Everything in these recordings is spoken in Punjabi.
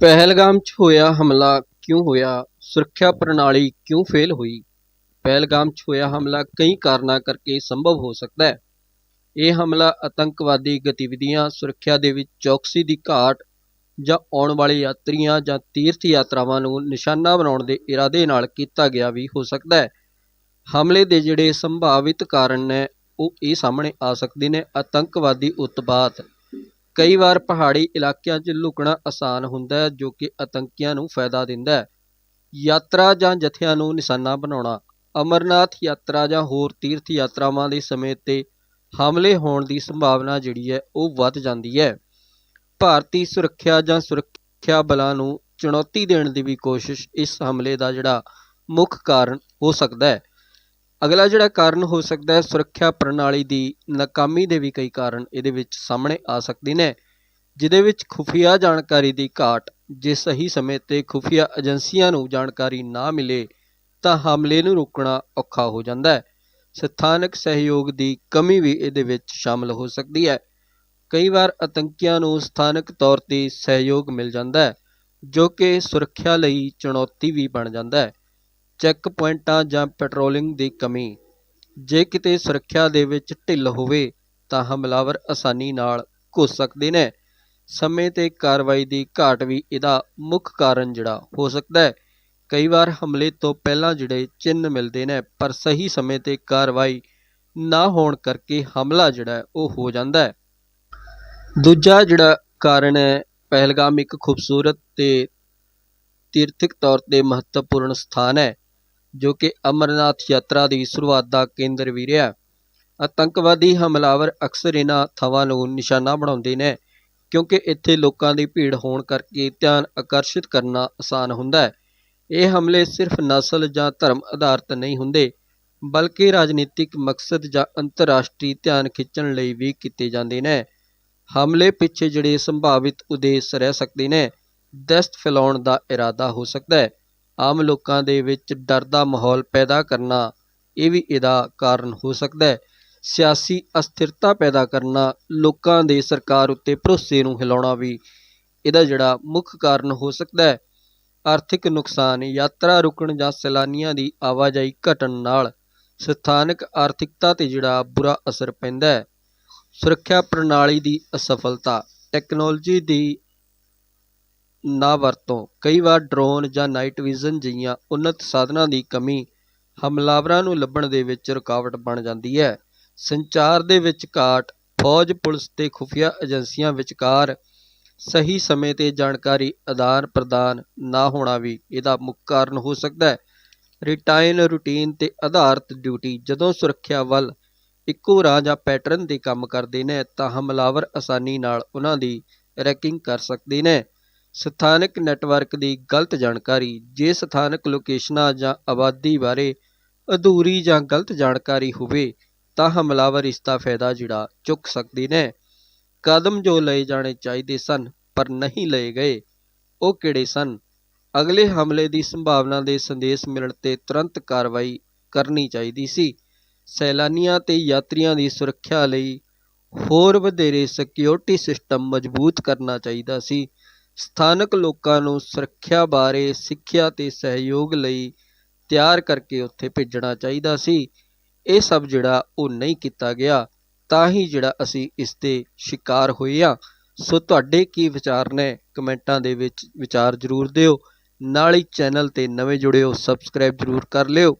ਪਹਿਲਗਾਮ 'ਚ ਹੋਇਆ ਹਮਲਾ ਕਿਉਂ ਹੋਇਆ? ਸੁਰੱਖਿਆ ਪ੍ਰਣਾਲੀ ਕਿਉਂ ਫੇਲ ਹੋਈ? ਪਹਿਲਗਾਮ 'ਚ ਹੋਇਆ ਹਮਲਾ ਕਈ ਕਾਰਨਾਂ ਕਰਕੇ ਸੰਭਵ ਹੋ ਸਕਦਾ ਹੈ। ਇਹ ਹਮਲਾ ਆਤੰਕਵਾਦੀ ਗਤੀਵਿਧੀਆਂ, ਸੁਰੱਖਿਆ ਦੇ ਵਿੱਚ ਚੌਕਸੀ ਦੀ ਘਾਟ ਜਾਂ ਆਉਣ ਵਾਲੇ ਯਾਤਰੀਆਂ ਜਾਂ ਤੀਰਥ ਯਾਤਰਾਵਾਂ ਨੂੰ ਨਿਸ਼ਾਨਾ ਬਣਾਉਣ ਦੇ ਇਰਾਦੇ ਨਾਲ ਕੀਤਾ ਗਿਆ ਵੀ ਹੋ ਸਕਦਾ ਹੈ। ਹਮਲੇ ਦੇ ਜਿਹੜੇ ਸੰਭਾਵਿਤ ਕਾਰਨ ਨੇ, ਉਹ ਇਹ ਸਾਹਮਣੇ ਆ ਸਕਦੇ ਨੇ, ਆਤੰਕਵਾਦੀ ਉਤਪਾਤ। ਕਈ ਵਾਰ ਪਹਾੜੀ ਇਲਾਕਿਆਂ 'ਚ ਲੁਕਣਾ ਆਸਾਨ ਹੁੰਦਾ ਹੈ, ਜੋ ਕਿ ਆਤੰਕੀਆਂ ਨੂੰ ਫਾਇਦਾ ਦਿੰਦਾ ਹੈ। ਯਾਤਰਾ ਜਾਂ ਜਥਿਆਂ ਨੂੰ ਨਿਸ਼ਾਨਾ ਬਣਾਉਣਾ। ਅਮਰਨਾਥ ਯਾਤਰਾ ਜਾਂ ਹੋਰ ਤੀਰਥ ਯਾਤਰਾਵਾਂ ਦੇ ਸਮੇਂ ਤੇ ਹਮਲੇ ਹੋਣ ਦੀ ਸੰਭਾਵਨਾ ਜਿਹੜੀ ਹੈ, ਉਹ ਵੱਧ ਜਾਂਦੀ ਹੈ। ਭਾਰਤੀ ਸੁਰੱਖਿਆ ਜਾਂ ਸੁਰੱਖਿਆ ਬਲਾਂ ਨੂੰ ਚੁਣੌਤੀ ਦੇਣ ਦੀ ਵੀ ਕੋਸ਼ਿਸ਼ ਇਸ ਹਮਲੇ ਦਾ ਜਿਹੜਾ ਮੁੱਖ ਕਾਰਨ ਹੋ ਸਕਦਾ ਹੈ। ਅਗਲਾ ਜਿਹੜਾ ਕਾਰਨ ਹੋ ਸਕਦਾ ਹੈ, ਸੁਰੱਖਿਆ ਪ੍ਰਣਾਲੀ ਦੀ ਨਾਕਾਮੀ ਦੇ ਵੀ ਕਈ ਕਾਰਨ ਇਹਦੇ ਵਿੱਚ ਸਾਹਮਣੇ ਆ ਸਕਦੇ ਨੇ, ਜਿਹਦੇ ਵਿੱਚ ਖੁਫੀਆ ਜਾਣਕਾਰੀ ਦੀ ਘਾਟ, ਜੇ ਸਹੀ ਸਮੇਂ ਤੇ ਖੁਫੀਆ ਏਜੰਸੀਆਂ ਨੂੰ ਜਾਣਕਾਰੀ ਨਾ ਮਿਲੇ, ਤਾਂ ਹਮਲੇ ਨੂੰ ਰੋਕਣਾ ਔਖਾ ਹੋ ਜਾਂਦਾ ਹੈ। ਸਥਾਨਕ ਸਹਿਯੋਗ ਦੀ ਕਮੀ ਵੀ ਇਹਦੇ ਵਿੱਚ ਸ਼ਾਮਲ ਹੋ ਸਕਦੀ ਹੈ। ਕਈ ਵਾਰ ਆਤੰਕੀਆਂ ਨੂੰ ਸਥਾਨਕ ਤੌਰ ਤੇ ਸਹਿਯੋਗ ਮਿਲ ਜਾਂਦਾ ਹੈ, ਜੋ ਕਿ ਸੁਰੱਖਿਆ ਲਈ ਚੁਣੌਤੀ ਵੀ ਬਣ ਜਾਂਦਾ ਹੈ। ਚੈੱਕ ਪੁਆਇੰਟਾਂ ਜਾਂ ਪੈਟਰੋਲਿੰਗ ਦੀ ਕਮੀ। ਜੇ ਕਿਤੇ ਸੁਰੱਖਿਆ ਦੇ ਵਿੱਚ ਢਿੱਲ ਹੋਵੇ, ਤਾਂ ਹਮਲਾਵਰ ਆਸਾਨੀ ਨਾਲ ਘੁਸ ਸਕਦੇ ਨੇ। ਸਮੇਂ ਤੇ ਕਾਰਵਾਈ ਦੀ ਘਾਟ ਵੀ ਇਹਦਾ ਮੁੱਖ ਕਾਰਨ ਜਿਹੜਾ ਹੋ ਸਕਦਾ ਹੈ। ਕਈ ਵਾਰ ਹਮਲੇ ਤੋਂ ਪਹਿਲਾਂ ਜਿਹੜੇ ਚਿੰਨ੍ਹ ਮਿਲਦੇ ਨੇ, ਪਰ ਸਹੀ ਸਮੇਂ ਤੇ ਕਾਰਵਾਈ ਨਾ ਹੋਣ ਕਰਕੇ ਹਮਲਾ ਜਿਹੜਾ, ਉਹ ਹੋ ਜਾਂਦਾ ਹੈ। ਦੂਜਾ ਜਿਹੜਾ ਕਾਰਨ ਹੈ, ਪਹਿਲਗਾਮ ਇੱਕ ਖੂਬਸੂਰਤ ਤੇ ਤੀਰਥਿਕ ਤੌਰ ਤੇ ਮਹੱਤਵਪੂਰਨ ਸਥਾਨ ਹੈ। ਜੋ ਕਿ ਅਮਰਨਾਥ ਯਾਤਰਾ ਦੀ ਸ਼ੁਰੂਆਤ ਦਾ ਕੇਂਦਰ ਵੀ ਰਿਹਾ। ਆਤੰਕਵਾਦੀ ਹਮਲਾਵਰ ਅਕਸਰ ਇਹਨਾਂ ਥਾਵਾਂ ਨੂੰ ਨਿਸ਼ਾਨਾ ਬਣਾਉਂਦੇ ਨੇ, ਕਿਉਂਕਿ ਇੱਥੇ ਲੋਕਾਂ ਦੀ ਭੀੜ ਹੋਣ ਕਰਕੇ ਧਿਆਨ ਆਕਰਸ਼ਿਤ ਕਰਨਾ ਆਸਾਨ ਹੁੰਦਾ ਹੈ। ਇਹ ਹਮਲੇ ਸਿਰਫ ਨਸਲ ਜਾਂ ਧਰਮ ਆਧਾਰਿਤ ਨਹੀਂ ਹੁੰਦੇ, ਬਲਕਿ ਰਾਜਨੀਤਿਕ ਮਕਸਦ ਜਾਂ ਅੰਤਰਰਾਸ਼ਟਰੀ ਧਿਆਨ ਖਿੱਚਣ ਲਈ ਵੀ ਕੀਤੇ ਜਾਂਦੇ ਨੇ। ਹਮਲੇ ਪਿੱਛੇ ਜਿਹੜੇ ਸੰਭਾਵਿਤ ਉਦੇਸ਼ ਰਹਿ ਸਕਦੇ ਨੇ, ਦਹਿਸ਼ਤ ਫੈਲਾਉਣ ਦਾ ਇਰਾਦਾ ਹੋ ਸਕਦਾ ਹੈ। ਆਮ ਲੋਕਾਂ ਦੇ ਵਿੱਚ ਡਰ ਦਾ ਮਾਹੌਲ ਪੈਦਾ ਕਰਨਾ, ਇਹ ਵੀ ਇਹਦਾ ਕਾਰਨ ਹੋ ਸਕਦਾ ਹੈ। ਸਿਆਸੀ ਅਸਥਿਰਤਾ ਪੈਦਾ ਕਰਨਾ, ਲੋਕਾਂ ਦੇ ਸਰਕਾਰ ਉੱਤੇ ਭਰੋਸੇ ਨੂੰ ਹਿਲਾਉਣਾ ਵੀ ਇਹਦਾ ਜਿਹੜਾ ਮੁੱਖ ਕਾਰਨ ਹੋ ਸਕਦਾ ਹੈ। ਆਰਥਿਕ ਨੁਕਸਾਨ, ਯਾਤਰਾ ਰੁਕਣ ਜਾਂ ਸੈਲਾਨੀਆਂ ਦੀ ਆਵਾਜਾਈ ਘਟਣ ਨਾਲ ਸਥਾਨਕ ਆਰਥਿਕਤਾ ਤੇ ਜਿਹੜਾ ਬੁਰਾ ਅਸਰ ਪੈਂਦਾ ਹੈ। ਸੁਰੱਖਿਆ ਪ੍ਰਣਾਲੀ ਦੀ ਅਸਫਲਤਾ, ਟੈਕਨੋਲੋਜੀ ਦੀ ਨਾ ਵਰਤੋਂ। ਕਈ ਵਾਰ ਡਰੋਨ ਜਾਂ ਨਾਈਟ ਵਿਜ਼ਨ ਜਿਹੀਆਂ ਉੱਨਤ ਸਾਧਨਾਂ ਦੀ ਕਮੀ ਹਮਲਾਵਰਾਂ ਨੂੰ ਲੱਭਣ ਦੇ ਵਿੱਚ ਰੁਕਾਵਟ ਬਣ ਜਾਂਦੀ ਹੈ। ਸੰਚਾਰ ਦੇ ਵਿੱਚ ਘਾਟ, ਫੌਜ, ਪੁਲਿਸ ਤੇ ਖੁਫੀਆ ਏਜੰਸੀਆਂ ਵਿਚਕਾਰ ਸਹੀ ਸਮੇਂ ਤੇ ਜਾਣਕਾਰੀ ਆਦਾਨ ਪ੍ਰਦਾਨ ਨਾ ਹੋਣਾ ਵੀ ਇਹਦਾ ਮੁੱਖ ਕਾਰਨ ਹੋ ਸਕਦਾ ਹੈ। ਰਿਟਾਈਨ ਰੂਟੀਨ ਤੇ ਆਧਾਰਿਤ ਡਿਊਟੀ ਜਦੋਂ ਸੁਰੱਖਿਆ ਵੱਲ ਇੱਕੋ ਰਾਹ ਜਾਂ ਪੈਟਰਨ 'ਤੇ ਕੰਮ ਕਰਦੇ ਨੇ ਤਾਂ ਹਮਲਾਵਰ ਆਸਾਨੀ ਨਾਲ ਉਹਨਾਂ ਦੀ ਰੈਕਿੰਗ ਕਰ ਸਕਦੇ ਨੇ। ਸਥਾਨਕ ਨੈੱਟਵਰਕ ਦੀ ਗਲਤ ਜਾਣਕਾਰੀ, ਜੇ ਸਥਾਨਕ ਲੋਕੇਸ਼ਨਾਂ ਜਾਂ ਆਬਾਦੀ ਬਾਰੇ ਅਧੂਰੀ ਜਾਂ ਗਲਤ ਜਾਣਕਾਰੀ ਹੋਵੇ, ਤਾਂ ਹਮਲਾਵਰ ਇਸ ਦਾ ਫਾਇਦਾ ਜਿਹੜਾ ਚੁੱਕ ਸਕਦੇ ਨੇ। ਕਦਮ ਜੋ ਲਏ ਜਾਣੇ ਚਾਹੀਦੇ ਸਨ, ਪਰ ਨਹੀਂ ਲਏ ਗਏ, ਉਹ ਕਿਹੜੇ ਸਨ? ਅਗਲੇ ਹਮਲੇ ਦੀ ਸੰਭਾਵਨਾ ਦੇ ਸੰਦੇਸ਼ ਮਿਲਣ ਤੇ ਤੁਰੰਤ ਕਾਰਵਾਈ ਕਰਨੀ ਚਾਹੀਦੀ ਸੀ। ਸੈਲਾਨੀਆਂ ਤੇ ਯਾਤਰੀਆਂ ਦੀ ਸੁਰੱਖਿਆ ਲਈ ਹੋਰ ਵਧੇਰੇ ਸਿਕਿਉਰਿਟੀ ਸਿਸਟਮ ਮਜ਼ਬੂਤ ਕਰਨਾ ਚਾਹੀਦਾ ਸੀ। ਸਥਾਨਕ ਲੋਕਾਂ ਨੂੰ ਸੁਰੱਖਿਆ ਬਾਰੇ, ਸਿੱਖਿਆ ਤੇ ਸਹਿਯੋਗ ਲਈ ਤਿਆਰ ਕਰਕੇ ਉੱਥੇ ਭੇਜਣਾ ਚਾਹੀਦਾ ਸੀ। ਇਹ ਸਭ ਜਿਹੜਾ ਉਹ ਨਹੀਂ ਕੀਤਾ ਗਿਆ, ਤਾਂ ਹੀ ਜਿਹੜਾ ਅਸੀਂ ਇਸ ਦੇ ਸ਼ਿਕਾਰ ਹੋਏ ਆ ਸੋ ਤੁਹਾਡੇ ਕੀ ਵਿਚਾਰ ਨੇ? ਕਮੈਂਟਾਂ ਦੇ ਵਿੱਚ ਵਿਚਾਰ ਜ਼ਰੂਰ ਦਿਓ। ਨਾਲ ਹੀ ਚੈਨਲ ਤੇ ਨਵੇਂ ਜੁੜੇ ਹੋ ਸਬਸਕ੍ਰਾਈਬ ਜ਼ਰੂਰ ਕਰ ਲਿਓ।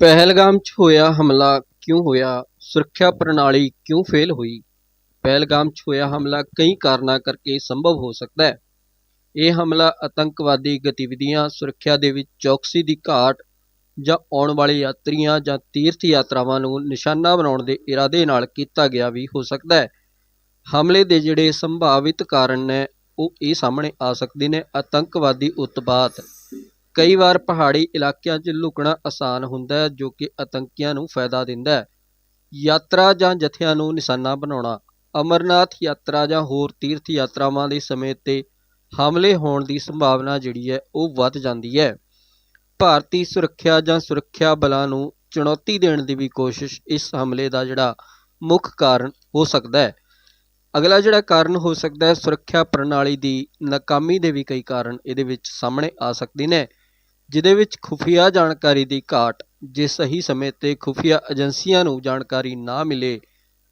ਪਹਿਲਗਾਮ 'ਚ ਹੋਇਆ ਹਮਲਾ ਕਿਉਂ ਹੋਇਆ? ਸੁਰੱਖਿਆ ਪ੍ਰਣਾਲੀ ਕਿਉਂ ਫੇਲ ਹੋਈ? ਪਹਿਲਗਾਮ 'ਚ ਹੋਇਆ ਹਮਲਾ ਕਈ ਕਾਰਨਾਂ ਕਰਕੇ ਸੰਭਵ ਹੋ ਸਕਦਾ ਹੈ। ਇਹ ਹਮਲਾ ਆਤੰਕਵਾਦੀ ਗਤੀਵਿਧੀਆਂ, ਸੁਰੱਖਿਆ ਦੇ ਵਿੱਚ ਚੌਕਸੀ ਦੀ ਘਾਟ ਜਾਂ ਆਉਣ ਵਾਲੇ ਯਾਤਰੀਆਂ ਜਾਂ ਤੀਰਥ ਯਾਤਰਾਵਾਂ ਨੂੰ ਨਿਸ਼ਾਨਾ ਬਣਾਉਣ ਦੇ ਇਰਾਦੇ ਨਾਲ ਕੀਤਾ ਗਿਆ ਵੀ ਹੋ ਸਕਦਾ ਹੈ। ਹਮਲੇ ਦੇ ਜਿਹੜੇ ਸੰਭਾਵਿਤ ਕਾਰਨ ਨੇ, ਉਹ ਇਹ ਸਾਹਮਣੇ ਆ ਸਕਦੇ ਨੇ, ਆਤੰਕਵਾਦੀ ਉਤਪਾਤ। ਕਈ ਵਾਰ ਪਹਾੜੀ ਇਲਾਕਿਆਂ 'ਚ ਲੁਕਣਾ ਆਸਾਨ ਹੁੰਦਾ ਹੈ, ਜੋ ਕਿ ਆਤੰਕੀਆਂ ਨੂੰ ਫਾਇਦਾ ਦਿੰਦਾ ਹੈ। ਯਾਤਰਾ ਜਾਂ ਜਥਿਆਂ ਨੂੰ ਨਿਸ਼ਾਨਾ ਬਣਾਉਣਾ ਅਮਰਨਾਥ ਯਾਤਰਾ ਜਾਂ ਹੋਰ ਤੀਰਥ ਯਾਤਰਾਵਾਂ ਦੇ ਸਮੇਂ ਤੇ ਹਮਲੇ ਹੋਣ ਦੀ ਸੰਭਾਵਨਾ ਜਿਹੜੀ ਹੈ ਉਹ ਵੱਧ ਜਾਂਦੀ ਹੈ। ਭਾਰਤੀ ਸੁਰੱਖਿਆ ਜਾਂ ਸੁਰੱਖਿਆ ਬਲਾਂ ਨੂੰ ਚੁਣੌਤੀ ਦੇਣ ਦੀ ਵੀ ਕੋਸ਼ਿਸ਼ ਇਸ ਹਮਲੇ ਦਾ ਜਿਹੜਾ ਮੁੱਖ ਕਾਰਨ ਹੋ ਸਕਦਾ ਹੈ। ਅਗਲਾ ਜਿਹੜਾ ਕਾਰਨ ਹੋ ਸਕਦਾ ਹੈ, ਸੁਰੱਖਿਆ ਪ੍ਰਣਾਲੀ ਦੀ ਨਾਕਾਮੀ ਦੇ ਵੀ ਕਈ ਕਾਰਨ ਇਹਦੇ ਵਿੱਚ ਸਾਹਮਣੇ ਆ ਸਕਦੇ ਨੇ, ਜਿਹਦੇ ਵਿੱਚ ਖੁਫੀਆ ਜਾਣਕਾਰੀ ਦੀ ਘਾਟ, ਜੇ ਸਹੀ ਸਮੇਂ ਤੇ ਖੁਫੀਆ ਏਜੰਸੀਆਂ ਨੂੰ ਜਾਣਕਾਰੀ ਨਾ ਮਿਲੇ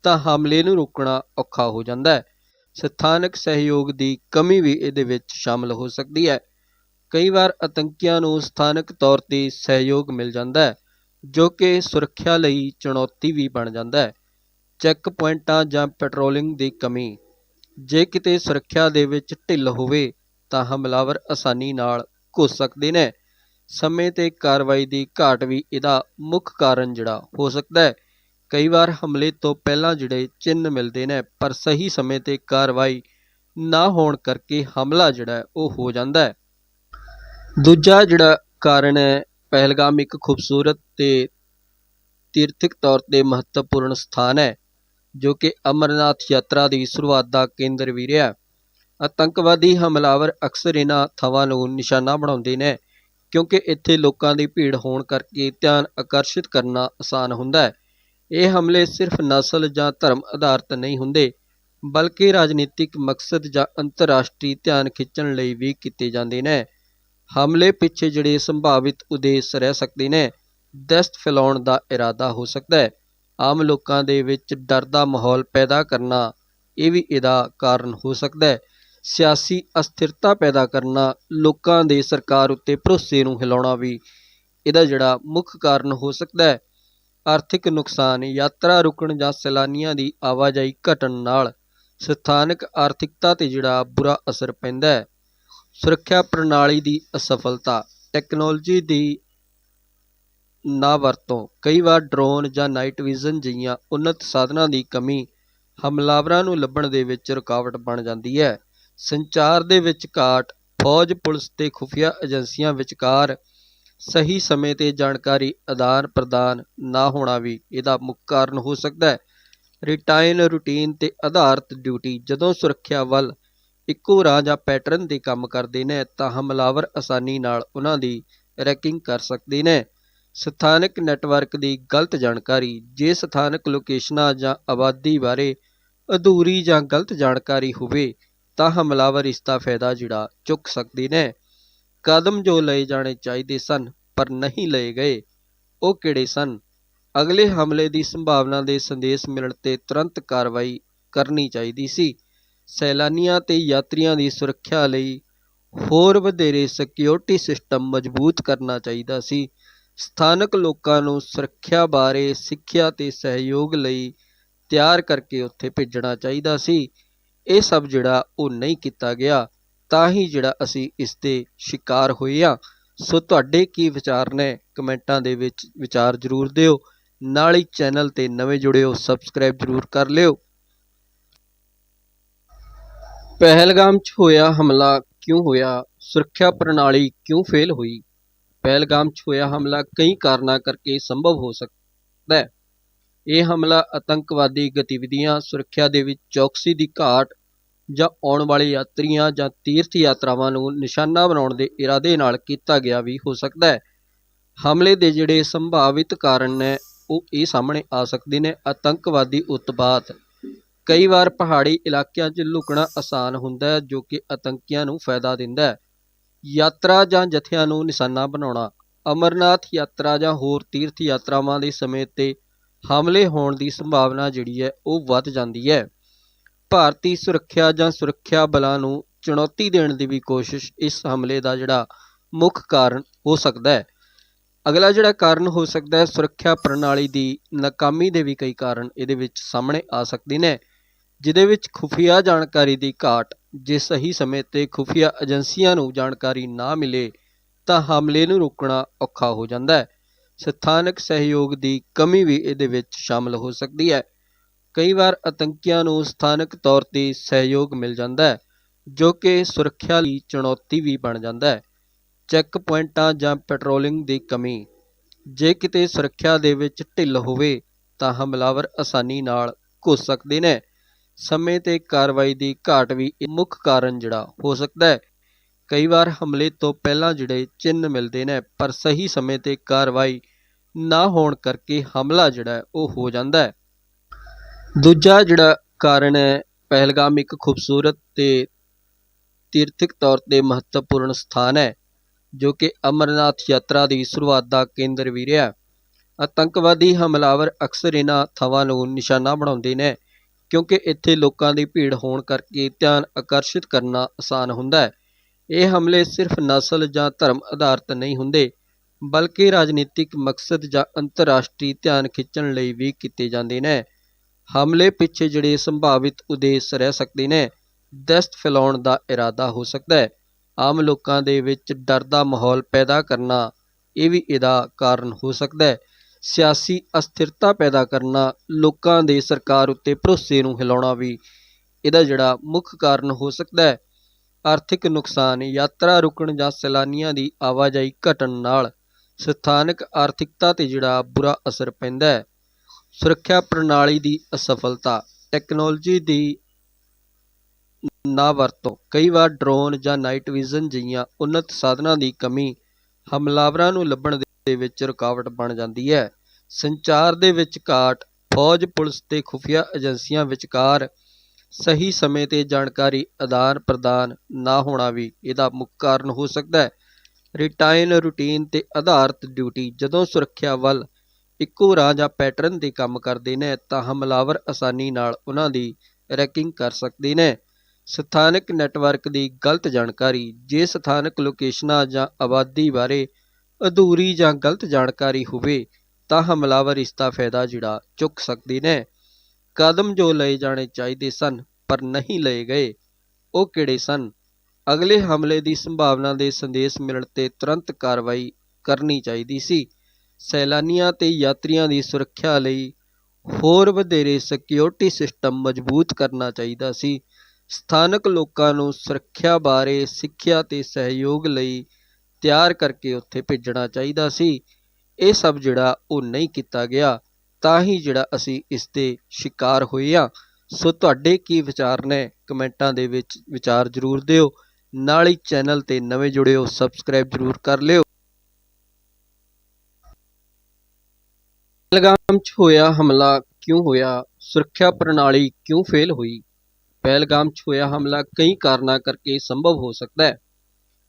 ਤਾਂ ਹਮਲੇ ਨੂੰ ਰੋਕਣਾ ਔਖਾ ਹੋ ਜਾਂਦਾ ਹੈ। ਸਥਾਨਕ ਸਹਿਯੋਗ ਦੀ ਕਮੀ ਵੀ ਇਹਦੇ ਵਿੱਚ ਸ਼ਾਮਲ ਹੋ ਸਕਦੀ ਹੈ। ਕਈ ਵਾਰ ਆਤੰਕੀਆਂ ਨੂੰ ਸਥਾਨਕ ਤੌਰ ਤੇ ਸਹਿਯੋਗ ਮਿਲ ਜਾਂਦਾ ਹੈ, ਜੋ ਕਿ ਸੁਰੱਖਿਆ ਲਈ ਚੁਣੌਤੀ ਵੀ ਬਣ ਜਾਂਦਾ ਹੈ। ਚੈੱਕ ਪੁਆਇੰਟਾਂ ਜਾਂ ਪੈਟਰੋਲਿੰਗ ਦੀ ਕਮੀ, ਜੇ ਕਿਤੇ ਸੁਰੱਖਿਆ ਦੇ ਵਿੱਚ ਢਿੱਲ ਹੋਵੇ, ਤਾਂ ਹਮਲਾਵਰ ਆਸਾਨੀ ਨਾਲ ਘੁਸ ਸਕਦੇ ਨੇ। ਸਮੇਂ ਤੇ ਕਾਰਵਾਈ ਦੀ ਘਾਟ ਵੀ ਇਹਦਾ ਮੁੱਖ ਕਾਰਨ ਜਿਹੜਾ ਹੋ ਸਕਦਾ ਹੈ। ਕਈ ਵਾਰ ਹਮਲੇ ਤੋਂ ਪਹਿਲਾਂ ਜਿਹੜੇ ਚਿੰਨ੍ਹ ਮਿਲਦੇ ਨੇ, ਪਰ ਸਹੀ ਸਮੇਂ ਤੇ ਕਾਰਵਾਈ ਨਾ ਹੋਣ ਕਰਕੇ ਹਮਲਾ ਜਿਹੜਾ ਉਹ ਹੋ ਜਾਂਦਾ ਹੈ। ਦੂਜਾ ਜਿਹੜਾ ਕਾਰਨ ਹੈ, ਪਹਿਲਗਾਮ ਇੱਕ ਖੂਬਸੂਰਤ ਤੇ ਤੀਰਥਿਕ ਤੌਰ ਤੇ ਮਹੱਤਵਪੂਰਨ ਸਥਾਨ ਹੈ, ਜੋ ਕਿ ਅਮਰਨਾਥ ਯਾਤਰਾ ਦੀ ਸ਼ੁਰੂਆਤ ਦਾ ਕੇਂਦਰ ਵੀ ਰਿਹਾ ਆਤੰਕਵਾਦੀ ਹਮਲਾਵਰ ਅਕਸਰ ਇਹਨਾਂ ਥਾਵਾਂ ਨੂੰ ਨਿਸ਼ਾਨਾ ਬਣਾਉਂਦੇ ਨੇ, ਕਿਉਂਕਿ ਇੱਥੇ ਲੋਕਾਂ ਦੀ ਭੀੜ ਹੋਣ ਕਰਕੇ ਧਿਆਨ ਆਕਰਸ਼ਿਤ ਕਰਨਾ ਆਸਾਨ ਹੁੰਦਾ ਹੈ। ਇਹ ਹਮਲੇ ਸਿਰਫ ਨਸਲ ਜਾਂ ਧਰਮ ਆਧਾਰਿਤ ਨਹੀਂ ਹੁੰਦੇ, ਬਲਕਿ ਰਾਜਨੀਤਿਕ ਮਕਸਦ ਜਾਂ ਅੰਤਰਰਾਸ਼ਟਰੀ ਧਿਆਨ ਖਿੱਚਣ ਲਈ ਵੀ ਕੀਤੇ ਜਾਂਦੇ ਨੇ। ਹਮਲੇ ਪਿੱਛੇ ਜਿਹੜੇ ਸੰਭਾਵਿਤ ਉਦੇਸ਼ ਰਹਿ ਸਕਦੇ ਨੇ ਦਸਤ ਫੈਲਾਉਣ ਦਾ ਇਰਾਦਾ ਹੋ ਸਕਦਾ ਹੈ। ਆਮ ਲੋਕਾਂ ਦੇ ਵਿੱਚ ਡਰ ਦਾ ਮਾਹੌਲ ਪੈਦਾ ਕਰਨਾ, ਇਹ ਵੀ ਇਹਦਾ ਕਾਰਨ ਹੋ ਸਕਦਾ ਹੈ। ਸਿਆਸੀ ਅਸਥਿਰਤਾ ਪੈਦਾ ਕਰਨਾ, ਲੋਕਾਂ ਦੇ ਸਰਕਾਰ ਉੱਤੇ ਭਰੋਸੇ ਨੂੰ ਹਿਲਾਉਣਾ ਵੀ ਇਹਦਾ ਜਿਹੜਾ ਮੁੱਖ ਕਾਰਨ ਹੋ ਸਕਦਾ ਹੈ। ਆਰਥਿਕ ਨੁਕਸਾਨ, ਯਾਤਰਾ ਰੁਕਣ ਜਾਂ ਸੈਲਾਨੀਆਂ ਦੀ ਆਵਾਜਾਈ ਘਟਣ ਨਾਲ ਸਥਾਨਕ ਆਰਥਿਕਤਾ ਤੇ ਜਿਹੜਾ ਬੁਰਾ ਅਸਰ ਪੈਂਦਾ ਹੈ। ਸੁਰੱਖਿਆ ਪ੍ਰਣਾਲੀ ਦੀ ਅਸਫਲਤਾ, ਟੈਕਨੋਲੋਜੀ ਦੀ ਨਾ ਵਰਤੋਂ ਕਈ ਵਾਰ ਡਰੋਨ ਜਾਂ ਨਾਈਟ ਵਿਜ਼ਨ ਜਿਹੀਆਂ ਉન્નਤ ਸਾਧਨਾਂ ਦੀ ਕਮੀ ਹਮਲਾਵਰਾਂ ਨੂੰ ਲੱਭਣ ਦੇ ਵਿੱਚ ਰੁਕਾਵਟ ਬਣ ਜਾਂਦੀ ਹੈ। ਸੰਚਾਰ ਦੇ ਵਿੱਚ ਘਾਟ ਫੌਜ, ਪੁਲਿਸ ਤੇ ਖੁਫੀਆ ਏਜੰਸੀਆਂ ਵਿਚਕਾਰ ਸਹੀ ਸਮੇਂ ਤੇ ਜਾਣਕਾਰੀ ਆਦਾਨ ਪ੍ਰਦਾਨ ਨਾ ਹੋਣਾ ਵੀ ਇਹਦਾ ਮੁੱਖ ਕਾਰਨ ਹੋ ਸਕਦਾ ਹੈ। ਰਿਟਾਈਨ ਰੂਟੀਨ ਤੇ ਆਧਾਰਿਤ ਡਿਊਟੀ ਜਦੋਂ ਸੁਰੱਖਿਆ ਵੱਲ ਇੱਕੋ ਰਾਹ ਜਾਂ ਪੈਟਰਨ ਦੇ ਕੰਮ ਕਰਦੇ ਨੇ ਤਾਂ ਹਮਲਾਵਰ ਆਸਾਨੀ ਨਾਲ ਉਹਨਾਂ ਦੀ ਰੈਕਿੰਗ ਕਰ ਸਕਦੇ ਨੇ। ਸਥਾਨਕ ਨੈਟਵਰਕ ਦੀ ਗਲਤ ਜਾਣਕਾਰੀ, ਜੇ ਸਥਾਨਕ ਲੋਕੇਸ਼ਨਾਂ ਜਾਂ ਆਬਾਦੀ ਬਾਰੇ ਅਧੂਰੀ ਜਾਂ ਗਲਤ ਜਾਣਕਾਰੀ ਹੋਵੇ ਤਾਂ ਹਮਲਾਵਰ ਇਸ ਦਾ ਫਾਇਦਾ ਜਿਹੜਾ ਚੁੱਕ ਸਕਦੇ ਨੇ। ਕਦਮ ਜੋ ਲਏ ਜਾਣੇ ਚਾਹੀਦੇ ਸਨ, ਪਰ ਨਹੀਂ ਲਏ ਗਏ। ਉਹ ਕਿਹੜੇ ਸਨ? ਅਗਲੇ ਹਮਲੇ ਦੀ ਸੰਭਾਵਨਾ ਦੇ ਸੰਦੇਸ਼ ਮਿਲਣ ਤੇ ਤੁਰੰਤ ਕਾਰਵਾਈ ਕਰਨੀ ਚਾਹੀਦੀ ਸੀ। ਸੈਲਾਨੀਆਂ ਤੇ ਯਾਤਰੀਆਂ ਦੀ ਸੁਰੱਖਿਆ ਲਈ ਹੋਰ ਵਧੇਰੇ ਸਿਕਿਉਰਿਟੀ ਸਿਸਟਮ ਮਜ਼ਬੂਤ ਕਰਨਾ ਚਾਹੀਦਾ ਸੀ। ਸਥਾਨਕ ਲੋਕਾਂ ਨੂੰ ਸੁਰੱਖਿਆ ਬਾਰੇ ਸਿੱਖਿਆ ਤੇ ਸਹਿਯੋਗ ਲਈ ਤਿਆਰ ਕਰਕੇ ਉੱਥੇ ਭੇਜਣਾ ਚਾਹੀਦਾ ਸੀ। ਇਹ ਸਭ ਜਿਹੜਾ ਉਹ ਨਹੀਂ ਕੀਤਾ ਗਿਆ। ਤਾਂ ਹੀ ਜਿਹੜਾ ਅਸੀਂ ਇਸ ਦੇ ਸ਼ਿਕਾਰ ਹੋਏ ਆ ਸੋ ਤੁਹਾਡੇ ਕੀ ਵਿਚਾਰ ਨੇ? ਕਮੈਂਟਾਂ ਦੇ ਵਿੱਚ ਵਿਚਾਰ ਜ਼ਰੂਰ ਦਿਓ। ਨਾਲ ਹੀ ਚੈਨਲ ਤੇ ਨਵੇਂ ਜੁੜਿਓ ਸਬਸਕ੍ਰਾਈਬ ਜ਼ਰੂਰ ਕਰ ਲਿਓ। ਪਹਿਲਗਾਮ 'ਚ ਹੋਇਆ ਹਮਲਾ ਕਿਉਂ ਹੋਇਆ? ਸੁਰੱਖਿਆ ਪ੍ਰਣਾਲੀ ਕਿਉਂ ਫੇਲ ਹੋਈ? ਪਹਿਲਗਾਮ 'ਚ ਹੋਇਆ ਹਮਲਾ ਕਈ ਕਾਰਨਾਂ ਕਰਕੇ ਸੰਭਵ ਹੋ ਸਕਦਾ ਹੈ। ਇਹ ਹਮਲਾ ਆਤੰਕਵਾਦੀ ਗਤੀਵਿਧੀਆਂ, ਸੁਰੱਖਿਆ ਦੇ ਵਿੱਚ ਚੌਕਸੀ ਦੀ ਘਾਟ ਜਾਂ ਆਉਣ ਵਾਲੇ ਯਾਤਰੀਆਂ ਜਾਂ ਤੀਰਥ ਯਾਤਰਾਵਾਂ ਨੂੰ ਨਿਸ਼ਾਨਾ ਬਣਾਉਣ ਦੇ ਇਰਾਦੇ ਨਾਲ ਕੀਤਾ ਗਿਆ ਵੀ ਹੋ ਸਕਦਾ ਹੈ। ਹਮਲੇ ਦੇ ਜਿਹੜੇ ਸੰਭਾਵਿਤ ਕਾਰਨ ਨੇ, ਉਹ ਇਹ ਸਾਹਮਣੇ ਆ ਸਕਦੇ ਨੇ, ਆਤੰਕਵਾਦੀ ਉਤਪਾਤ। ਕਈ ਵਾਰ ਪਹਾੜੀ ਇਲਾਕਿਆਂ 'ਚ ਲੁਕਣਾ ਆਸਾਨ ਹੁੰਦਾ ਹੈ, ਜੋ ਕਿ ਆਤੰਕੀਆਂ ਨੂੰ ਫਾਇਦਾ ਦਿੰਦਾ ਹੈ। ਯਾਤਰਾ ਜਾਂ ਜਥਿਆਂ ਨੂੰ ਨਿਸ਼ਾਨਾ ਬਣਾਉਣਾ, ਅਮਰਨਾਥ ਯਾਤਰਾ ਜਾਂ ਹੋਰ ਤੀਰਥ ਯਾਤਰਾਵਾਂ ਦੇ ਸਮੇਂ ਤੇ ਹਮਲੇ ਹੋਣ ਦੀ ਸੰਭਾਵਨਾ ਜਿਹੜੀ ਹੈ, ਉਹ ਵੱਧ ਜਾਂਦੀ ਹੈ। ਭਾਰਤੀ ਸੁਰੱਖਿਆ ਜਾਂ ਸੁਰੱਖਿਆ ਬਲਾਂ ਨੂੰ ਚੁਣੌਤੀ ਦੇਣ ਦੀ ਵੀ ਕੋਸ਼ਿਸ਼ ਇਸ ਹਮਲੇ ਦਾ ਜਿਹੜਾ ਮੁੱਖ ਕਾਰਨ ਹੋ ਸਕਦਾ ਹੈ। ਅਗਲਾ ਜਿਹੜਾ ਕਾਰਨ ਹੋ ਸਕਦਾ ਹੈ, ਸੁਰੱਖਿਆ ਪ੍ਰਣਾਲੀ ਦੀ ਨਾਕਾਮੀ ਦੇ ਵੀ ਕਈ ਕਾਰਨ ਇਹਦੇ ਵਿੱਚ ਸਾਹਮਣੇ ਆ ਸਕਦੇ ਨੇ, ਜਿਹਦੇ ਵਿੱਚ ਖੁਫੀਆ ਜਾਣਕਾਰੀ ਦੀ ਘਾਟ, ਜੇ ਸਹੀ ਸਮੇਂ ਤੇ ਖੁਫੀਆ ਏਜੰਸੀਆਂ ਨੂੰ ਜਾਣਕਾਰੀ ਨਾ ਮਿਲੇ, ਤਾਂ ਹਮਲੇ ਨੂੰ ਰੋਕਣਾ ਔਖਾ ਹੋ ਜਾਂਦਾ ਹੈ। ਸਥਾਨਕ ਸਹਿਯੋਗ ਦੀ ਕਮੀ ਵੀ ਇਹਦੇ ਵਿੱਚ ਸ਼ਾਮਲ ਹੋ ਸਕਦੀ ਹੈ। ਕਈ ਵਾਰ ਆਤੰਕੀਆਂ ਨੂੰ ਸਥਾਨਕ ਤੌਰ ਤੇ ਸਹਿਯੋਗ ਮਿਲ ਜਾਂਦਾ ਹੈ, ਜੋ ਕਿ ਸੁਰੱਖਿਆ ਲਈ ਚੁਣੌਤੀ ਵੀ ਬਣ ਜਾਂਦਾ ਹੈ। ਚੈੱਕ ਪੁਆਇੰਟਾਂ ਜਾਂ ਪੈਟਰੋਲਿੰਗ ਦੀ ਕਮੀ, ਜੇ ਕਿਤੇ ਸੁਰੱਖਿਆ ਦੇ ਵਿੱਚ ਢਿੱਲ ਹੋਵੇ, ਤਾਂ ਹਮਲਾਵਰ ਆਸਾਨੀ ਨਾਲ ਘੁਸ ਸਕਦੇ ਨੇ। ਸਮੇਂ ਤੇ ਕਾਰਵਾਈ ਦੀ ਘਾਟ ਵੀ ਮੁੱਖ ਕਾਰਨ ਜਿਹੜਾ ਹੋ ਸਕਦਾ ਹੈ। ਕਈ ਵਾਰ ਹਮਲੇ ਤੋਂ ਪਹਿਲਾਂ ਜਿਹੜੇ ਚਿੰਨ੍ਹ ਮਿਲਦੇ ਨੇ, ਪਰ ਸਹੀ ਸਮੇਂ ਤੇ ਕਾਰਵਾਈ ਨਾ ਹੋਣ ਕਰਕੇ ਹਮਲਾ ਜਿਹੜਾ ਉਹ ਹੋ ਜਾਂਦਾ ਹੈ। ਦੂਜਾ ਜਿਹੜਾ ਕਾਰਨ ਹੈ, ਪਹਿਲਗਾਮ ਇੱਕ ਖੂਬਸੂਰਤ ਤੇ ਤੀਰਥਕ ਤੌਰ ਤੇ ਮਹੱਤਵਪੂਰਨ ਸਥਾਨ ਹੈ, ਜੋ ਕਿ ਅਮਰਨਾਥ ਯਾਤਰਾ ਦੀ ਸ਼ੁਰੂਆਤ ਦਾ ਕੇਂਦਰ ਵੀ ਰਿਹਾ। ਆਤੰਕਵਾਦੀ ਹਮਲਾਵਰ ਅਕਸਰ ਇਹਨਾਂ ਥਾਵਾਂ ਨੂੰ ਨਿਸ਼ਾਨਾ ਬਣਾਉਂਦੇ ਨੇ, ਕਿਉਂਕਿ ਇੱਥੇ ਲੋਕਾਂ ਦੀ ਭੀੜ ਹੋਣ ਕਰਕੇ ਧਿਆਨ ਆਕਰਸ਼ਿਤ ਕਰਨਾ ਆਸਾਨ ਹੁੰਦਾ ਹੈ। ਇਹ ਹਮਲੇ ਸਿਰਫ ਨਸਲ ਜਾਂ ਧਰਮ ਆਧਾਰਿਤ ਨਹੀਂ ਹੁੰਦੇ, ਬਲਕਿ ਰਾਜਨੀਤਿਕ ਮਕਸਦ ਜਾਂ ਅੰਤਰਰਾਸ਼ਟਰੀ ਧਿਆਨ ਖਿੱਚਣ ਲਈ ਵੀ ਕੀਤੇ ਜਾਂਦੇ ਨੇ। ਹਮਲੇ ਪਿੱਛੇ ਜਿਹੜੇ ਸੰਭਾਵਿਤ ਉਦੇਸ਼ ਰਹਿ ਸਕਦੇ ਨੇ ਦਸਤ ਫੈਲਾਉਣ ਦਾ ਇਰਾਦਾ ਹੋ ਸਕਦਾ ਹੈ। ਆਮ ਲੋਕਾਂ ਦੇ ਵਿੱਚ ਡਰ ਦਾ ਮਾਹੌਲ ਪੈਦਾ ਕਰਨਾ, ਇਹ ਵੀ ਇਹਦਾ ਕਾਰਨ ਹੋ ਸਕਦਾ ਹੈ। ਸਿਆਸੀ ਅਸਥਿਰਤਾ ਪੈਦਾ ਕਰਨਾ, ਲੋਕਾਂ ਦੇ ਸਰਕਾਰ ਉੱਤੇ ਭਰੋਸੇ ਨੂੰ ਹਿਲਾਉਣਾ ਵੀ ਇਹਦਾ ਜਿਹੜਾ ਮੁੱਖ ਕਾਰਨ ਹੋ ਸਕਦਾ ਹੈ। ਆਰਥਿਕ ਨੁਕਸਾਨ, ਯਾਤਰਾ ਰੁਕਣ ਜਾਂ ਸੈਲਾਨੀਆਂ ਦੀ ਆਵਾਜਾਈ ਘਟਣ ਨਾਲ ਸਥਾਨਕ ਆਰਥਿਕਤਾ ਤੇ ਜਿਹੜਾ ਬੁਰਾ ਅਸਰ ਪੈਂਦਾ ਹੈ। ਸੁਰੱਖਿਆ ਪ੍ਰਣਾਲੀ ਦੀ ਅਸਫਲਤਾ, ਟੈਕਨੋਲੋਜੀ ਦੀ ਨਾ ਵਰਤੋਂ। ਕਈ ਵਾਰ ਡਰੋਨ ਜਾਂ ਨਾਈਟ ਵਿਜ਼ਨ ਜਿਹੀਆਂ ਉન્નਤ ਸਾਧਨਾਂ ਦੀ ਕਮੀ ਹਮਲਾਵਰਾਂ ਨੂੰ ਲੱਭਣ ਦੇ ਵਿੱਚ ਰੁਕਾਵਟ ਬਣ ਜਾਂਦੀ ਹੈ। ਸੰਚਾਰ ਦੇ ਵਿੱਚ ਘਾਟ ਫੌਜ, ਪੁਲਿਸ ਤੇ ਖੁਫੀਆ ਏਜੰਸੀਆਂ ਵਿਚਕਾਰ ਸਹੀ ਸਮੇਂ ਤੇ ਜਾਣਕਾਰੀ ਆਦਾਨ ਪ੍ਰਦਾਨ ਨਾ ਹੋਣਾ ਵੀ ਇਹਦਾ ਮੁੱਖ ਕਾਰਨ ਹੋ ਸਕਦਾ ਹੈ। ਰਿਟਾਈਨ ਰੂਟੀਨ ਤੇ ਆਧਾਰਿਤ ਡਿਊਟੀ ਜਦੋਂ ਸੁਰੱਖਿਆ ਵੱਲ ਇੱਕੋ ਰਾਹ ਜਾਂ ਪੈਟਰਨ ਤੇ ਕੰਮ ਕਰਦੇ ਨੇ ਤਾਂ ਹਮਲਾਵਰ ਆਸਾਨੀ ਨਾਲ ਉਹਨਾਂ ਦੀ ਰੈਕਿੰਗ ਕਰ ਸਕਦੇ ਨੇ। ਸਥਾਨਕ ਨੈਟਵਰਕ ਦੀ ਗਲਤ ਜਾਣਕਾਰੀ, ਜੇ ਸਥਾਨਕ ਲੋਕੇਸ਼ਨਾਂ ਜਾਂ ਆਬਾਦੀ ਬਾਰੇ ਅਧੂਰੀ ਜਾਂ ਗਲਤ ਜਾਣਕਾਰੀ ਹੋਵੇ, ਤਾਂ ਹਮਲਾਵਰ ਇਸ ਦਾ ਫਾਇਦਾ ਜਿਹੜਾ ਚੁੱਕ ਸਕਦੇ ਨੇ। ਕਦਮ ਜੋ ਲਏ ਜਾਣੇ ਚਾਹੀਦੇ ਸਨ, ਪਰ ਨਹੀਂ ਲਏ ਗਏ, ਉਹ ਕਿਹੜੇ ਸਨ? ਅਗਲੇ ਹਮਲੇ ਦੀ ਸੰਭਾਵਨਾ ਦੇ ਸੰਦੇਸ਼ ਮਿਲਣ ਤੇ ਤੁਰੰਤ ਕਾਰਵਾਈ ਕਰਨੀ ਚਾਹੀਦੀ ਸੀ। ਸੈਲਾਨੀਆਂ ਤੇ ਯਾਤਰੀਆਂ ਦੀ ਸੁਰੱਖਿਆ ਲਈ ਹੋਰ ਵਧੇਰੇ ਸਿਕਿਉਰਿਟੀ ਸਿਸਟਮ ਮਜ਼ਬੂਤ ਕਰਨਾ ਚਾਹੀਦਾ ਸੀ। ਸਥਾਨਕ ਲੋਕਾਂ ਨੂੰ ਸੁਰੱਖਿਆ ਬਾਰੇ ਸਿੱਖਿਆ ਅਤੇ ਸਹਿਯੋਗ ਲਈ ਤਿਆਰ ਕਰਕੇ ਉੱਥੇ ਭੇਜਣਾ ਚਾਹੀਦਾ ਸੀ। ਇਹ ਸਭ ਜਿਹੜਾ ਉਹ ਨਹੀਂ ਕੀਤਾ ਗਿਆ, ਤਾਂ ਹੀ ਜਿਹੜਾ ਅਸੀਂ ਇਸ ਦੇ ਸ਼ਿਕਾਰ ਹੋਏ ਆ ਸੋ ਤੁਹਾਡੇ ਕੀ ਵਿਚਾਰ ਨੇ? ਕਮੈਂਟਾਂ ਦੇ ਵਿੱਚ ਵਿਚਾਰ ਜ਼ਰੂਰ ਦਿਓ। ਨਾਲ ਹੀ ਚੈਨਲ ਤੇ ਨਵੇਂ ਜੁੜਿਓ ਸਬਸਕ੍ਰਾਈਬ ਜ਼ਰੂਰ ਕਰ ਲਿਓ। ਪਹਿਲਗਾਮ 'ਚ ਹੋਇਆ ਹਮਲਾ ਕਿਉਂ ਹੋਇਆ? ਸੁਰੱਖਿਆ ਪ੍ਰਣਾਲੀ ਕਿਉਂ ਫੇਲ ਹੋਈ? ਪਹਿਲਗਾਮ 'ਚ ਹੋਇਆ ਹਮਲਾ ਕਈ ਕਾਰਨਾਂ ਕਰਕੇ ਸੰਭਵ ਹੋ ਸਕਦਾ ਹੈ।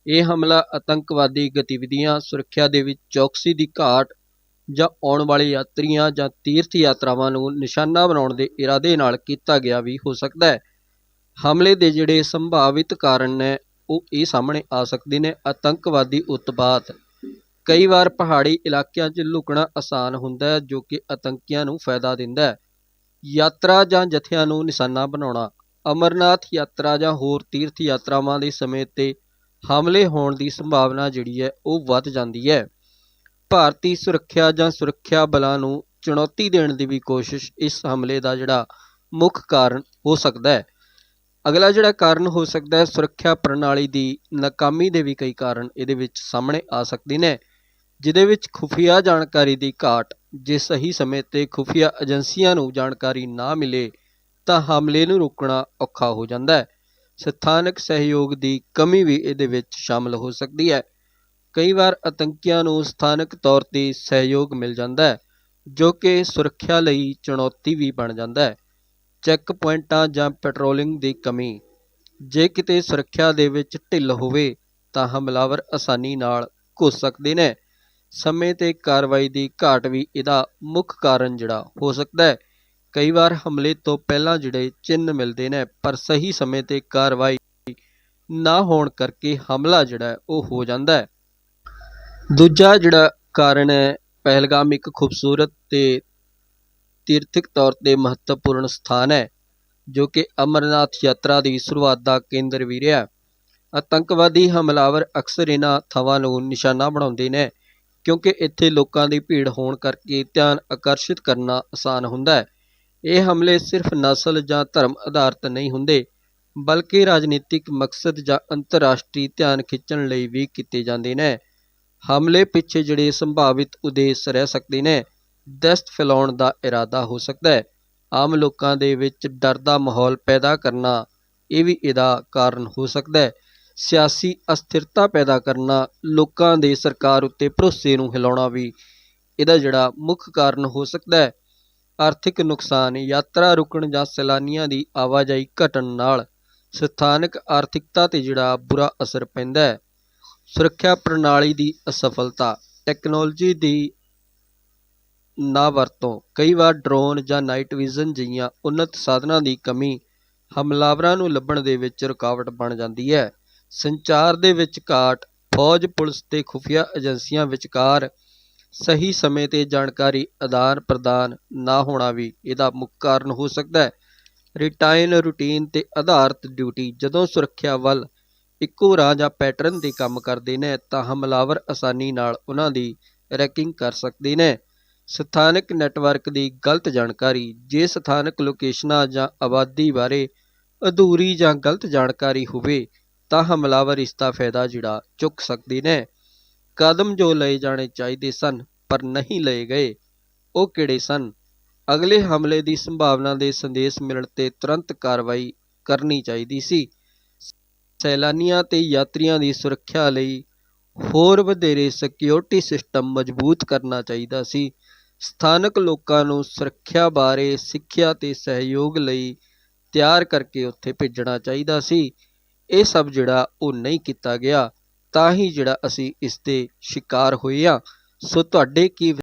ਇਹ ਹਮਲਾ ਆਤੰਕਵਾਦੀ ਗਤੀਵਿਧੀਆਂ, ਸੁਰੱਖਿਆ ਦੇ ਵਿੱਚ ਚੌਕਸੀ ਦੀ ਘਾਟ ਜਾਂ ਆਉਣ ਵਾਲੇ ਯਾਤਰੀਆਂ ਜਾਂ ਤੀਰਥ ਯਾਤਰਾਵਾਂ ਨੂੰ ਨਿਸ਼ਾਨਾ ਬਣਾਉਣ ਦੇ ਇਰਾਦੇ ਨਾਲ ਕੀਤਾ ਗਿਆ ਵੀ ਹੋ ਸਕਦਾ ਹੈ। ਹਮਲੇ ਦੇ ਜਿਹੜੇ ਸੰਭਾਵਿਤ ਕਾਰਨ ਨੇ, ਉਹ ਇਹ ਸਾਹਮਣੇ ਆ ਸਕਦੇ ਨੇ, ਆਤੰਕਵਾਦੀ ਉਤਪਾਤ। ਕਈ ਵਾਰ ਪਹਾੜੀ ਇਲਾਕਿਆਂ 'ਚ ਲੁਕਣਾ ਆਸਾਨ ਹੁੰਦਾ ਹੈ, ਜੋ ਕਿ ਆਤੰਕੀਆਂ ਨੂੰ ਫਾਇਦਾ ਦਿੰਦਾ ਹੈ। ਯਾਤਰਾ ਜਾਂ ਜਥਿਆਂ ਨੂੰ ਨਿਸ਼ਾਨਾ ਬਣਾਉਣਾ, ਅਮਰਨਾਥ ਯਾਤਰਾ ਜਾਂ ਹੋਰ ਤੀਰਥ ਯਾਤਰਾਵਾਂ ਦੇ ਸਮੇਂ ਤੇ ਹਮਲੇ ਹੋਣ ਦੀ ਸੰਭਾਵਨਾ ਜਿਹੜੀ ਹੈ, ਉਹ ਵੱਧ ਜਾਂਦੀ ਹੈ। ਭਾਰਤੀ ਸੁਰੱਖਿਆ ਜਾਂ ਸੁਰੱਖਿਆ ਬਲਾਂ ਨੂੰ ਚੁਣੌਤੀ ਦੇਣ ਦੀ ਵੀ ਕੋਸ਼ਿਸ਼ ਇਸ ਹਮਲੇ ਦਾ ਜਿਹੜਾ ਮੁੱਖ ਕਾਰਨ ਹੋ ਸਕਦਾ ਹੈ। ਅਗਲਾ ਜਿਹੜਾ ਕਾਰਨ ਹੋ ਸਕਦਾ ਹੈ, ਸੁਰੱਖਿਆ ਪ੍ਰਣਾਲੀ ਦੀ ਨਾਕਾਮੀ ਦੇ ਵੀ ਕਈ ਕਾਰਨ ਇਹਦੇ ਵਿੱਚ ਸਾਹਮਣੇ ਆ ਸਕਦੇ ਨੇ। ਜਿਹਦੇ ਵਿੱਚ ਖੁਫੀਆ ਜਾਣਕਾਰੀ ਦੀ ਘਾਟ, ਜੇ ਸਹੀ ਸਮੇਂ ਤੇ ਖੁਫੀਆ ਏਜੰਸੀਆਂ ਨੂੰ ਜਾਣਕਾਰੀ ਨਾ ਮਿਲੇ, ਤਾਂ ਹਮਲੇ ਨੂੰ ਰੋਕਣਾ ਔਖਾ ਹੋ ਜਾਂਦਾ ਹੈ। ਸਥਾਨਕ ਸਹਿਯੋਗ ਦੀ ਕਮੀ ਵੀ ਇਹਦੇ ਵਿੱਚ ਸ਼ਾਮਲ ਹੋ ਸਕਦੀ ਹੈ। ਕਈ ਵਾਰ ਆਤੰਕੀਆਂ ਨੂੰ ਸਥਾਨਕ ਤੌਰ ਤੇ ਸਹਿਯੋਗ ਮਿਲ ਜਾਂਦਾ ਹੈ, ਜੋ ਕਿ ਸੁਰੱਖਿਆ ਲਈ ਚੁਣੌਤੀ ਵੀ ਬਣ ਜਾਂਦਾ ਹੈ। ਚੈੱਕ ਪੁਆਇੰਟਾਂ ਜਾਂ ਪੈਟਰੋਲਿੰਗ ਦੀ ਕਮੀ, ਜੇ ਕਿਤੇ ਸੁਰੱਖਿਆ ਦੇ ਵਿੱਚ ਢਿੱਲ ਹੋਵੇ, ਤਾਂ ਹਮਲਾਵਰ ਆਸਾਨੀ ਨਾਲ ਘੁਸ ਸਕਦੇ ਨੇ। ਸਮੇਂ ਤੇ ਕਾਰਵਾਈ ਦੀ ਘਾਟ ਵੀ ਇਹਦਾ ਮੁੱਖ ਕਾਰਨ ਜਿਹੜਾ ਹੋ ਸਕਦਾ ਹੈ। ਕਈ ਵਾਰ ਹਮਲੇ ਤੋਂ ਪਹਿਲਾਂ ਜਿਹੜੇ ਚਿੰਨ੍ਹ ਮਿਲਦੇ ਨੇ, ਪਰ ਸਹੀ ਸਮੇਂ ਤੇ ਕਾਰਵਾਈ ਨਾ ਹੋਣ ਕਰਕੇ ਹਮਲਾ ਜਿਹੜਾ ਉਹ ਹੋ ਜਾਂਦਾ ਹੈ। ਦੂਜਾ ਜਿਹੜਾ ਕਾਰਨ ਹੈ, ਪਹਿਲਗਾਮ ਇੱਕ ਖੂਬਸੂਰਤ ਤੇ ਤੀਰਥਕ ਤੌਰ ਤੇ ਮਹੱਤਵਪੂਰਨ ਸਥਾਨ ਹੈ, ਜੋ ਕਿ ਅਮਰਨਾਥ ਯਾਤਰਾ ਦੀ ਸ਼ੁਰੂਆਤ ਦਾ ਕੇਂਦਰ ਵੀ ਰਿਹਾ ਆਤੰਕਵਾਦੀ ਹਮਲਾਵਰ ਅਕਸਰ ਇਹਨਾਂ ਥਾਵਾਂ ਨੂੰ ਨਿਸ਼ਾਨਾ ਬਣਾਉਂਦੇ ਨੇ ਕਿਉਂਕਿ ਇੱਥੇ ਲੋਕਾਂ ਦੀ ਭੀੜ ਹੋਣ ਕਰਕੇ ਧਿਆਨ ਆਕਰਸ਼ਿਤ ਕਰਨਾ ਆਸਾਨ ਹੁੰਦਾ ਹੈ। ਇਹ ਹਮਲੇ ਸਿਰਫ ਨਸਲ ਜਾਂ ਧਰਮ ਆਧਾਰਿਤ ਨਹੀਂ ਹੁੰਦੇ, ਬਲਕਿ ਰਾਜਨੀਤਿਕ ਮਕਸਦ ਜਾਂ ਅੰਤਰਰਾਸ਼ਟਰੀ ਧਿਆਨ ਖਿੱਚਣ ਲਈ ਵੀ ਕੀਤੇ ਜਾਂਦੇ ਨੇ। ਹਮਲੇ ਪਿੱਛੇ ਜਿਹੜੇ ਸੰਭਾਵਿਤ ਉਦੇਸ਼ ਰਹਿ ਸਕਦੇ ਨੇ, ਦਹਿਸ਼ਤ ਫੈਲਾਉਣ ਦਾ ਇਰਾਦਾ ਹੋ ਸਕਦਾ ਹੈ। ਆਮ ਲੋਕਾਂ ਦੇ ਵਿੱਚ ਡਰ ਦਾ ਮਾਹੌਲ ਪੈਦਾ ਕਰਨਾ ਇਹ ਵੀ ਇਹਦਾ ਕਾਰਨ ਹੋ ਸਕਦਾ ਹੈ। ਸਿਆਸੀ ਅਸਥਿਰਤਾ ਪੈਦਾ ਕਰਨਾ, ਲੋਕਾਂ ਦੇ ਸਰਕਾਰ ਉੱਤੇ ਭਰੋਸੇ ਨੂੰ ਹਿਲਾਉਣਾ ਵੀ ਇਹਦਾ ਜਿਹੜਾ ਮੁੱਖ ਕਾਰਨ ਹੋ ਸਕਦਾ ਹੈ। ਆਰਥਿਕ ਨੁਕਸਾਨ, ਯਾਤਰਾ ਰੁਕਣ ਜਾਂ ਸੈਲਾਨੀਆਂ ਦੀ ਆਵਾਜਾਈ ਘਟਣ ਨਾਲ ਸਥਾਨਕ ਆਰਥਿਕਤਾ ਤੇ ਜਿਹੜਾ ਬੁਰਾ ਅਸਰ ਪੈਂਦਾ ਹੈ। ਸੁਰੱਖਿਆ ਪ੍ਰਣਾਲੀ ਦੀ ਅਸਫਲਤਾ, ਟੈਕਨੋਲੋਜੀ ਦੀ ਨਾ ਵਰਤੋਂ ਕਈ ਵਾਰ ਡਰੋਨ ਜਾਂ ਨਾਈਟ ਵਿਜ਼ਨ ਜਿਹੀਆਂ ਉન્નਤ ਸਾਧਨਾਂ ਦੀ ਕਮੀ ਹਮਲਾਵਰਾਂ ਨੂੰ ਲੱਭਣ ਦੇ ਵਿੱਚ ਰੁਕਾਵਟ ਬਣ ਜਾਂਦੀ ਹੈ। ਸੰਚਾਰ ਦੇ ਵਿੱਚ ਘਾਟ, ਫੌਜ, ਪੁਲਿਸ ਤੇ ਖੁਫੀਆ ਏਜੰਸੀਆਂ ਵਿਚਕਾਰ ਸਹੀ ਸਮੇਂ ਤੇ ਜਾਣਕਾਰੀ ਆਦਾਨ ਪ੍ਰਦਾਨ ਨਾ ਹੋਣਾ ਵੀ ਇਹਦਾ ਮੁੱਖ ਕਾਰਨ ਹੋ ਸਕਦਾ ਹੈ। ਰਿਟਾਈਨ ਰੂਟੀਨ ਤੇ ਆਧਾਰਿਤ ਡਿਊਟੀ ਜਦੋਂ ਸੁਰੱਖਿਆ ਵੱਲ ਇੱਕੋ ਰਾਹ ਜਾਂ ਪੈਟਰਨ ਤੇ ਕੰਮ ਕਰਦੇ ਨੇ ਤਾਂ ਹਮਲਾਵਰ ਆਸਾਨੀ ਨਾਲ ਉਹਨਾਂ ਦੀ ਰੈਕਿੰਗ ਕਰ ਸਕਦੇ ਨੇ। ਸਥਾਨਕ ਨੈਟਵਰਕ ਦੀ ਗਲਤ ਜਾਣਕਾਰੀ, ਜੇ ਸਥਾਨਕ ਲੋਕੇਸ਼ਨਾਂ ਜਾਂ ਆਬਾਦੀ ਬਾਰੇ ਅਧੂਰੀ ਜਾਂ ਗਲਤ ਜਾਣਕਾਰੀ ਹੋਵੇ ਤਾਂ ਹਮਲਾਵਰ ਇਸ ਦਾ ਫਾਇਦਾ ਜਿਹੜਾ ਚੁੱਕ ਸਕਦੇ ਨੇ। ਕਦਮ ਜੋ ਲਏ ਜਾਣੇ ਚਾਹੀਦੇ ਸਨ, ਪਰ ਨਹੀਂ ਲਏ ਗਏ, ਉਹ ਕਿਹੜੇ ਸਨ? ਅਗਲੇ ਹਮਲੇ ਦੀ ਸੰਭਾਵਨਾ ਦੇ ਸੰਦੇਸ਼ ਮਿਲਣ ਤੇ ਤੁਰੰਤ ਕਾਰਵਾਈ ਕਰਨੀ ਚਾਹੀਦੀ ਸੀ। ਸੈਲਾਨੀਆਂ ਤੇ ਯਾਤਰੀਆਂ ਦੀ ਸੁਰੱਖਿਆ ਲਈ ਹੋਰ ਵਧੇਰੇ ਸਿਕਿਉਰਿਟੀ ਸਿਸਟਮ ਮਜ਼ਬੂਤ ਕਰਨਾ ਚਾਹੀਦਾ ਸੀ। ਸਥਾਨਕ ਲੋਕਾਂ ਨੂੰ ਸੁਰੱਖਿਆ ਬਾਰੇ ਸਿੱਖਿਆ ਤੇ ਸਹਿਯੋਗ ਲਈ ਤਿਆਰ ਕਰਕੇ ਉੱਥੇ ਭੇਜਣਾ ਚਾਹੀਦਾ ਸੀ। ਇਹ ਸਭ ਜਿਹੜਾ ਉਹ ਨਹੀਂ ਕੀਤਾ ਗਿਆ, ਤਾਂ ਹੀ ਜਿਹੜਾ ਅਸੀਂ ਇਸ ਦੇ ਸ਼ਿਕਾਰ ਹੋਏ ਆ ਸੋ ਤੁਹਾਡੇ ਕੀ